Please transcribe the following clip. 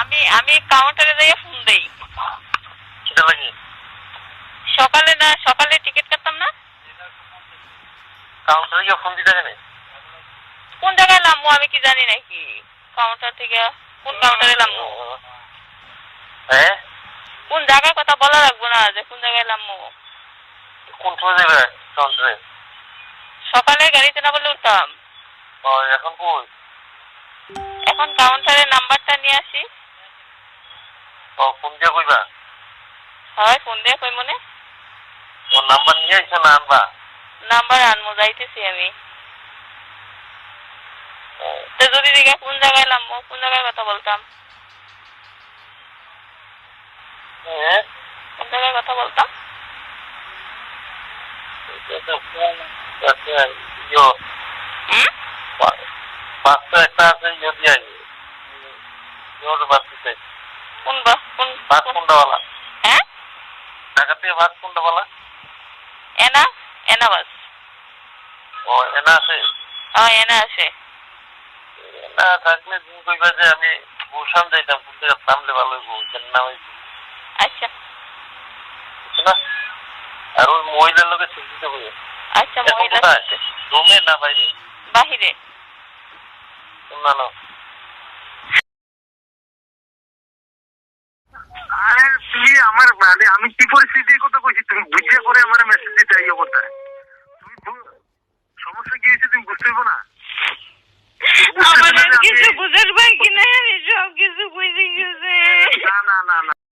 আমি আমি কাউন্টারে যাইয়া ফোন দেই। সকালে না সকালে টিকিট কাটতাম না? কাউন্টারে গিয়ে ফোন দিতে গেলে কোন জায়গায় নামবো আমি কি জানি নাকি কাউন্টার থেকে কোন কাউন্টারে নামবো? হ্যাঁ কোন জায়গার কথা বলা লাগবো না যে কোন জায়গায় নামবো? কোন সময় যাবে কাউন্টারে সকালে গাড়িতে না বলে উঠতাম। এখন কই? এখন কাউন্টারের নাম্বারটা নিয়ে আসি। ও ফোন দিয়ে কইবা? হয় ফোন দিয়ে কই মনে ওর নাম্বার নিয়ে আইছো না আনবা? নাম্বার আনমো যাইতেছি আমি। ও, তো যদি দিকে কোন জায়গায় নামবো কোন জায়গায় কথা বলতাম? হ্যাঁ কোন জায়গায় কথা বলতাম? এটা তো ফোন আছে ইয়ো। হুম পাঁচশো একটা আছে ইয়ে দিয়ে ইয়োর বাস দিতে কোন বাস কোন- কোনটাওয়ালা হ্যাঁ? ঢাকা থেকে বাস কোনটাওয়ালা এনা এনা বাস ও এনা আছে? এনা আছে। না থাকলে তুমি কইবা যে আমি গুলশান যাইতাম কোন থেকে নামলে ভালো হইব ওইখানে হইব। আচ্ছা। না? আর ওই মহিলার লোকের চিন্তিত করি আচ্ছা মহিলা। রুমে না বাইরে? বাহিরে। না না। আমার মানে আমি কি পরিস্থিতির কথা কইছি, তুমি বুঝে করে আমার মেসেজ দিতে ইয়ে করতে তুমি সমস্যা কি হয়েছে তুমি বুঝতে পারব